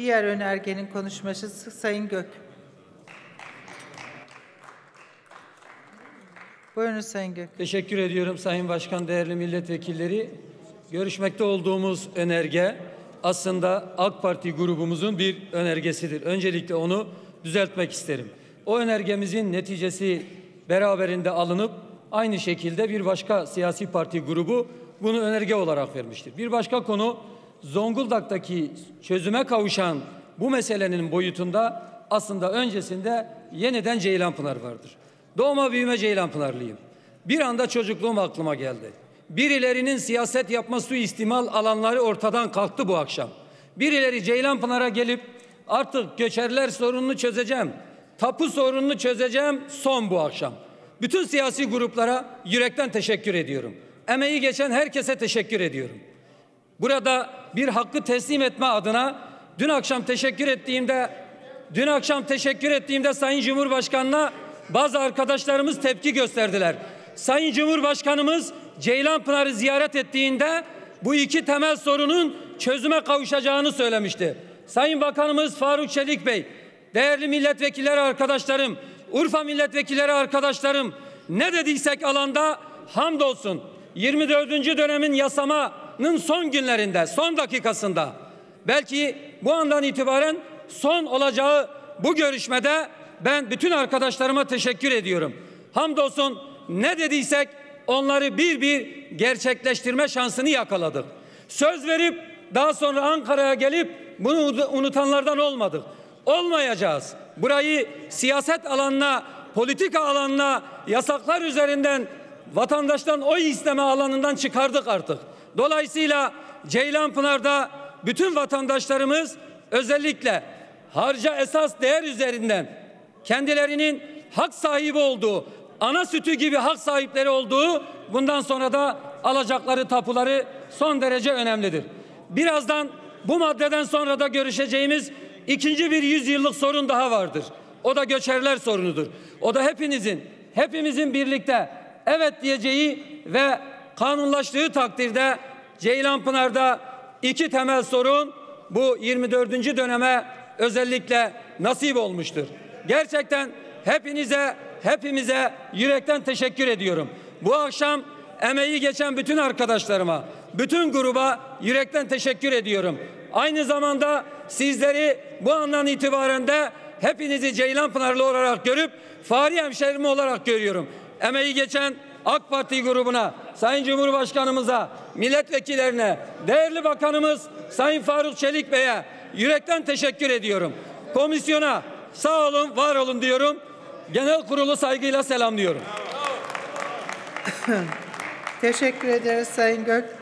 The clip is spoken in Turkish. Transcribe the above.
Diğer önergenin konuşması Sayın Gök. Buyurun Sayın Gök. Teşekkür ediyorum Sayın Başkan, değerli milletvekilleri. Görüşmekte olduğumuz önerge aslında AK Parti grubumuzun bir önergesidir. Öncelikle onu düzeltmek isterim. O önergemizin neticesi beraberinde alınıp aynı şekilde bir başka siyasi parti grubu bunu önerge olarak vermiştir. Bir başka konu Zonguldak'taki çözüme kavuşan bu meselenin boyutunda aslında öncesinde yeniden Ceylanpınar vardır. Doğma büyüme Ceylanpınarlıyım. Bir anda çocukluğum aklıma geldi. Birilerinin siyaset yapma suistimal alanları ortadan kalktı bu akşam. Birileri Ceylanpınar'a gelip artık göçerler sorununu çözeceğim, tapu sorununu çözeceğim son bu akşam. Bütün siyasi gruplara yürekten teşekkür ediyorum. Emeği geçen herkese teşekkür ediyorum. Burada bir hakkı teslim etme adına dün akşam teşekkür ettiğimde dün akşam teşekkür ettiğimde Sayın Cumhurbaşkanı'na bazı arkadaşlarımız tepki gösterdiler. Sayın Cumhurbaşkanımız Ceylanpınar'ı ziyaret ettiğinde bu iki temel sorunun çözüme kavuşacağını söylemişti. Sayın Bakanımız Faruk Çelik Bey, değerli milletvekilleri arkadaşlarım, Urfa milletvekilleri arkadaşlarım ne dediysek alanda hamdolsun 24. dönemin yasamanın son günlerinde, son dakikasında belki bu andan itibaren son olacağı bu görüşmede ben bütün arkadaşlarıma teşekkür ediyorum. Hamdolsun ne dediysek onları bir bir gerçekleştirme şansını yakaladık. Söz verip daha sonra Ankara'ya gelip bunu unutanlardan olmadık. Olmayacağız. Burayı siyaset alanına, politika alanına, yasaklar üzerinden vatandaştan oy isteme alanından çıkardık artık. Dolayısıyla Ceylanpınar'da bütün vatandaşlarımız özellikle harca esas değer üzerinden kendilerinin hak sahibi olduğu, ana sütü gibi hak sahipleri olduğu bundan sonra da alacakları tapuları son derece önemlidir. Birazdan bu maddeden sonra da görüşeceğimiz ikinci bir yüzyıllık sorun daha vardır. O da göçerler sorunudur. O da hepinizin, hepimizin birlikte evet diyeceği ve kanunlaştığı takdirde Ceylanpınar'da iki temel sorun bu 24. döneme özellikle nasip olmuştur. Gerçekten hepinize, hepimize yürekten teşekkür ediyorum. Bu akşam emeği geçen bütün arkadaşlarıma, bütün gruba yürekten teşekkür ediyorum. Aynı zamanda sizleri bu andan itibaren de hepinizi Ceylanpınarlı olarak görüp Fahri hemşerim olarak görüyorum. Emeği geçen AK Parti grubuna, Sayın Cumhurbaşkanımıza, milletvekillerine, değerli bakanımız Sayın Faruk Çelik Bey'e yürekten teşekkür ediyorum. Komisyona sağ olun, var olun diyorum. Genel kurulu saygıyla selamlıyorum. Teşekkür ederiz Sayın Gök.